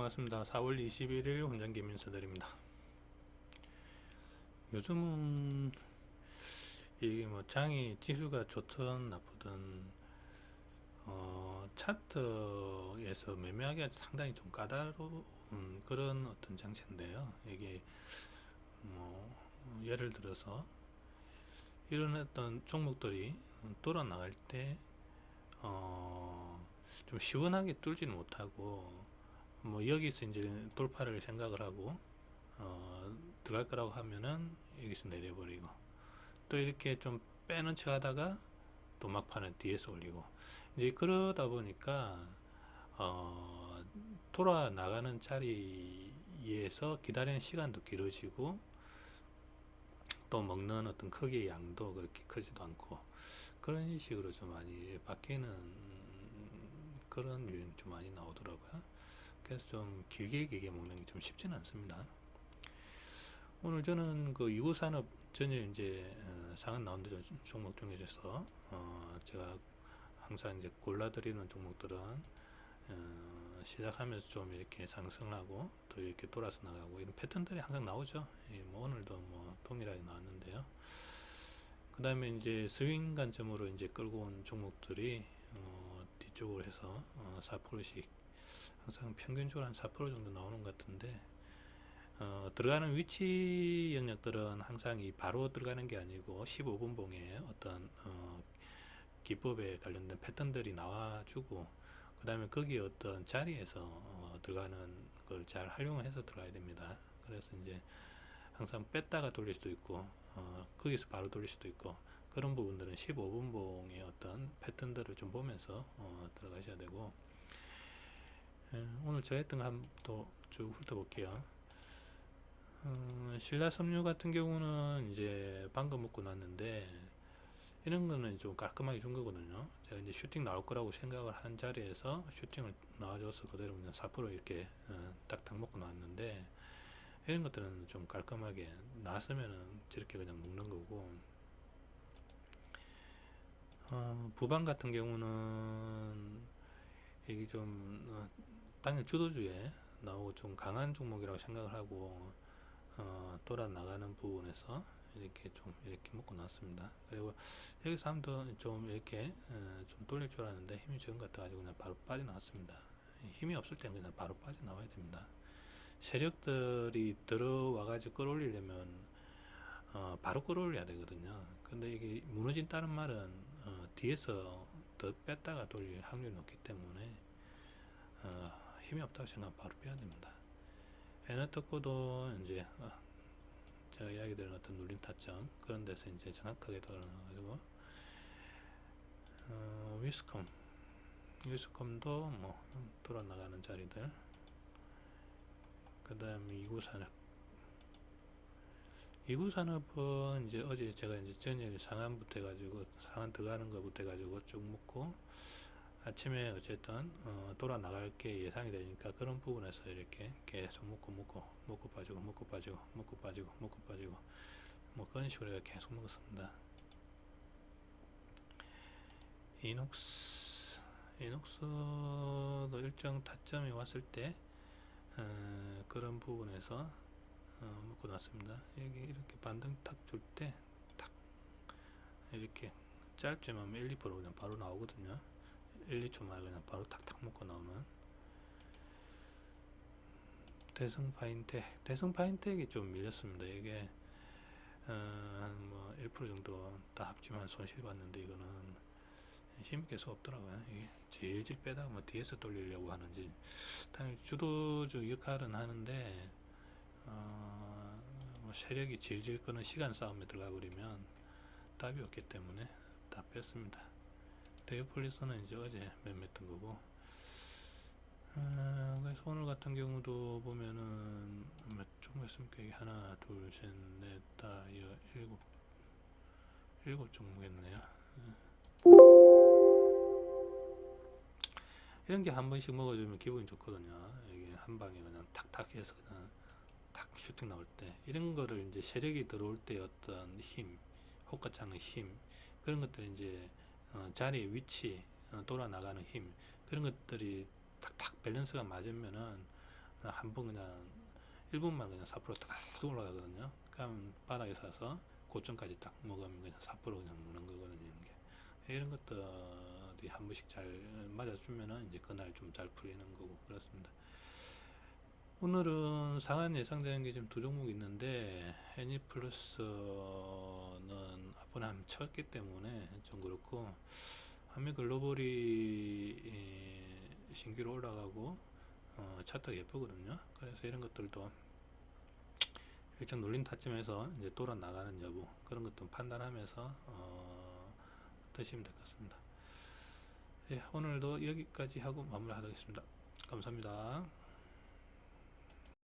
반갑습니다. 4월 21일 훈장 김민서들입니다. 요즘은 이게 뭐 장이 지수가 좋든 나쁘든 어, 차트에서 매매하기가 상당히 좀 까다로운 그런 어떤 장세인데요. 이게 뭐 예를 들어서 이런 어떤 종목들이 돌아 나갈 때 어, 좀 시원하게 뚫지는 못하고 뭐 여기서 이제 돌파를 생각을 하고 어, 들어갈 거라고 하면은 여기서 내려버리고 또 이렇게 좀 빼는 척 하다가 또 막판에 뒤에서 올리고 이제 그러다 보니까 어, 돌아 나가는 자리에서 기다리는 시간도 길어지고 또 먹는 어떤 크기의 양도 그렇게 크지도 않고 그런 식으로 좀 많이 바뀌는 그런 유형이 좀 많이 나오더라고요. 그래서 좀 길게 길게 먹는 게 좀 쉽지는 않습니다. 오늘 저는 그 유구산업 전혀 이제 어, 상한 데 종목 중에서 어, 제가 항상 이제 골라드리는 종목들은 어, 시작하면서 좀 이렇게 상승하고 또 이렇게 돌아서 나가고 이런 패턴들이 항상 나오죠. 예, 뭐 오늘도 뭐 동일하게 나왔는데요. 그 다음에 이제 스윙 관점으로 이제 끌고 온 종목들이 어, 뒤쪽으로 해서 어, 4%씩 항상 평균적으로 한 4% 정도 나오는 것 같은데 어, 들어가는 위치 영역들은 항상 이 바로 들어가는 게 아니고 15분 봉에 어떤 어, 기법에 관련된 패턴들이 나와주고 그 다음에 거기 어떤 자리에서 어, 들어가는 걸 잘 활용해서 들어가야 됩니다. 그래서 이제 항상 뺐다가 돌릴 수도 있고 어, 거기서 바로 돌릴 수도 있고 그런 부분들은 15분 봉의 어떤 패턴들을 좀 보면서 어, 들어가셔야 되고 예, 오늘 제가 했던 거 한번 또쭉 훑어볼게요. 음, 신라 섬유 같은 경우는 이제 방금 먹고 났는데 이런 거는 좀 깔끔하게 준 거거든요. 제가 이제 슈팅 나올 거라고 생각을 한 자리에서 슈팅을 나와줘서 그대로 그냥 4% 이렇게 어, 딱딱 먹고 나왔는데 이런 것들은 좀 깔끔하게 나왔으면은 저렇게 그냥 먹는 거고 어, 부방 같은 경우는 이게 좀 어, 당일 주도주에 나오고 좀 강한 종목이라고 생각을 하고 어, 돌아 나가는 부분에서 이렇게 좀 이렇게 먹고 나왔습니다. 그리고 여기서 한번 좀 이렇게 어, 좀 돌릴 줄 알았는데 힘이 적은 것 같아가지고 그냥 바로 빠져나왔습니다. 힘이 없을 때는 그냥 바로 빠져나와야 됩니다. 세력들이 들어와가지고 끌어올리려면 어, 바로 끌어올려야 되거든요. 근데 이게 무너진 다는 말은 어, 뒤에서 더 뺐다가 돌릴 확률이 높기 때문에 어, 힘이 없다고 생각하면 바로 빼야 됩니다. 에너트코도 이제 어, 제가 이야기 드린 어떤 눌림 타점 그런 데서 이제 정확하게 돌아가지고 어, 위스컴. 위스컴도 뭐 돌아 나가는 자리들. 그 다음에 이구산업. 이구산업은 이제 어제 제가 이제 전일 상한부터 해가지고 상한 들어가는 거부터 해가지고 쭉 묶고 아침에 어쨌든 어, 돌아 나갈 게 예상이 되니까 그런 부분에서 이렇게 계속 묶고 묶고 묶고 빠지고 묶고 빠지고 묶고 빠지고 묶고 빠지고 뭐 그런 식으로 계속 먹었습니다. 이녹스 이녹스도 일정 타점이 왔을 때 어, 그런 부분에서 어, 묶고 놨습니다. 여기 이렇게 반등 탁 줄 때 탁 이렇게 짧지만 1, 2% 그냥 바로 나오거든요. 1, 2초 만에 그냥 바로 탁탁 묶고 나오는 대성 파인텍 대성 파인텍이 좀 밀렸습니다. 이게 어, 한뭐 1% 정도 다 합치면 손실 봤는데 이거는 힘이 계속 없더라고요. 이게 질질 빼다가 뭐 뒤에서 돌리려고 하는지 당연히 주도주 역할은 하는데 어, 뭐 세력이 질질 끄는 시간 싸움에 들어가 버리면 답이 없기 때문에 다 뺐습니다. 데이폴리스는 이제 어제 매매했던 거고. 어, 그래서 오늘 같은 경우도 보면은 몇 종목 했습니까? 이게 하나 둘 셋 넷 다 여, 일곱 일곱 종목 했네요. 이런 게 한 번씩 먹어주면 기분이 좋거든요. 이게 한 방에 그냥 탁탁 해서 그냥 탁 슈팅 나올 때. 이런 거를 이제 세력이 들어올 때 어떤 힘 호가창의 힘 그런 것들이 이제 어, 자리 위치 어, 돌아 나가는 힘 그런 것들이 탁탁 밸런스가 맞으면은 한 번 그냥 1분만 그냥 4% 탁탁 올라가거든요. 그럼 바닥에 사서 고점까지 딱 먹으면 그냥 4% 그냥 먹는 거거든요. 이게. 이런 것들이 한 번씩 잘 맞아주면은 이제 그날 좀 잘 풀리는 거고 그렇습니다. 오늘은 상한 예상되는 게 지금 두 종목 있는데 애니 플러스는 앞번에 한번 쳤기 때문에 좀 그렇고 한미 글로벌이 이, 신규로 올라가고 어, 차트가 예쁘거든요. 그래서 이런 것들도 일정 눌린 타점에서 이제 돌아 나가는 여부 그런 것도 판단하면서 어, 드시면 될 것 같습니다. 예, 오늘도 여기까지 하고 마무리하겠습니다. 감사합니다.